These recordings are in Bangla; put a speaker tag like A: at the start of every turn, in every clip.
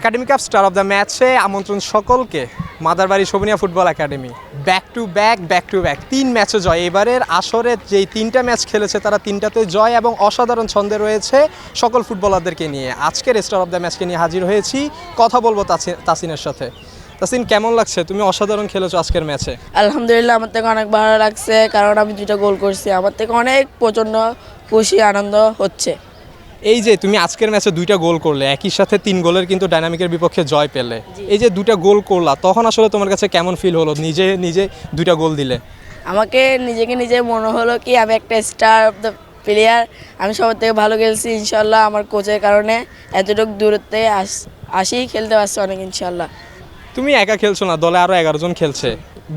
A: Academy cup star of the ম্যাচে আমন্ত্রণ সকলকে, Madarbari Shobhonia football academy back to back back to back তিন ম্যাচে জয়। এবারের আসরে যেই তিনটা ম্যাচ খেলেছে, তারা তিনটাতে জয় এবং অসাধারণ ছন্দে রয়েছে সকল ফুটবলারদেরকে নিয়ে। আজকের স্টার অফ দ্য ম্যাচকে নিয়ে হাজির হয়েছি। কথা বলব তাসিনের সাথে। তাসিন, কেমন লাগছে? তুমি অসাধারণ খেলেছো আজকের ম্যাচে
B: আলহামদুলিল্লাহ, আমার থেকে অনেক ভালো লাগছে, কারণ আমি দুইটা গোল করছি। আমার থেকে অনেক প্রচণ্ড খুশি, আনন্দ হচ্ছে।
A: এই যে তুমি আজকের ম্যাচে দুইটা গোল করলে একই সাথে তিন গোলের কিন্তু ডাইনামিকের বিপক্ষে জয় পেলে। এই যে দুইটা গোল করলা তখন আসলে তোমার কাছে কেমন ফিল হলো? নিজে নিজে দুইটা গোল দিলে।
B: আমাকে নিজেকে নিজে মনে হলো কি আমি একটা স্টার অফ দ্য প্লেয়ার আমি সবার থেকে ভালো খেলছি ইনশাল্লাহ আমার কোচের কারণে এতটুকু দূরত্বে আস আসি খেলতে পারছি অনেক ইনশাল্লাহ
A: তুমি একা খেলছো না দলে আরও এগারো জন খেলছে।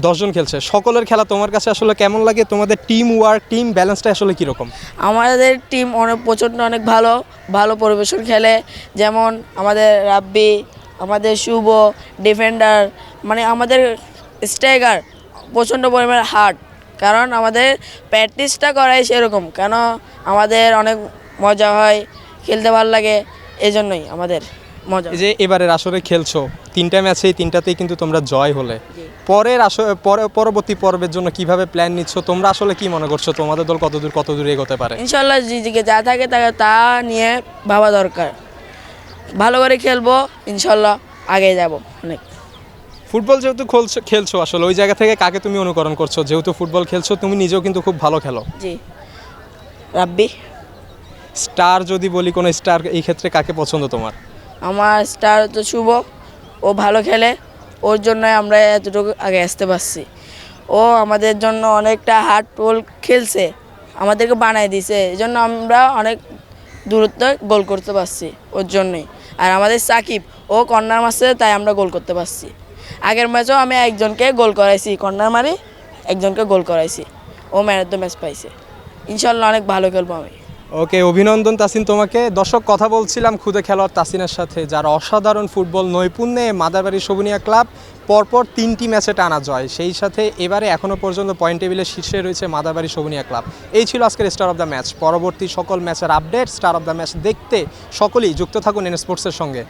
A: দশজন খেলছে। সকলের খেলা তোমার কাছে আসলে কেমন লাগে? তোমাদের টিম ওয়ার্ক টিম ব্যালেন্সটা আসলে কীরকম?
B: আমাদের টিম অনেক প্রচণ্ড অনেক ভালো ভালো পরিবেশন খেলে। যেমন আমাদের রাব্বি আমাদের শুভ ডিফেন্ডার মানে আমাদের স্ট্রাইকার প্রচণ্ড পরিমাণে হার্ড কারণ আমাদের প্র্যাকটিসটা করাই সেরকম কেন আমাদের অনেক মজা হয় খেলতে ভালো লাগে এই জন্যই আমাদের মজা।
A: এই যে এবারের আসরে খেলছো তিনটা ম্যাচে তিনটাতেই কিন্তু তোমরা জয় হলে। পরের পরে পরবর্তী পর্বের জন্য কীভাবে প্ল্যান নিচ্ছ? তোমরা আসলে কি মনে করছ? তোমাদের দল কতদূর কতদূর এগোতে পারে?
B: ইনশাল্লাহ জিজিকে যা থাকে তাকে তা নিয়ে ভাবা দরকার। ভালো করে খেলব ইনশাল্লাহ আগে যাব অনেক।
A: ফুটবল যেহেতু খেলছো খেলছো আসলে ওই জায়গা থেকে কাকে তুমি অনুকরণ করছ? যেহেতু ফুটবল খেলছো তুমি নিজেও কিন্তু খুব ভালো খেলো।
B: জি। রাব্বি?
A: স্টার যদি বলি কোনো স্টার এই ক্ষেত্রে কাকে পছন্দ তোমার?
B: আমার স্টার তো শুভ ও ভালো খেলে। ওর জন্যই আমরা এতটুকু আগে আসতে পারছি। ও আমাদের জন্য অনেকটা হার্ড পোল খেলছে, আমাদেরকে বানায় দিছে এই জন্য আমরা অনেক দূরত্ব গোল করতে পারছি ওর জন্যই। আর আমাদের সাকিব, ও কর্নার মারছে, তাই আমরা গোল করতে পারছি। আগের ম্যাচেও আমি একজনকে গোল করাইছি, কর্নার মারি, একজনকে গোল করাইছি। ও ম্যান অফ দ্য ম্যাচ পাইছে। ইনশাল্লাহ অনেক ভালো খেলব আমি।
A: ওকে, অভিনন্দন তাসিন তোমাকে। দর্শক, কথা বলছিলাম খুদে খেলোয়াড় তাসিনের সাথে, যার অসাধারণ ফুটবল নৈপুণ্যে মাদারবাড়ি শোভনিয়া ক্লাব পরপর তিনটি ম্যাচে টানা জয়। সেই সাথে এবারে এখনও পর্যন্ত পয়েন্ট টেবিলের শীর্ষে রয়েছে মাদারবাড়ি শোভনিয়া ক্লাব। এই ছিল আজকের স্টার অফ দ্য ম্যাচ। পরবর্তী সকল ম্যাচের update, star of the match দেখতে সকলেই যুক্ত থাকুন এন স্পোর্টসের সঙ্গে।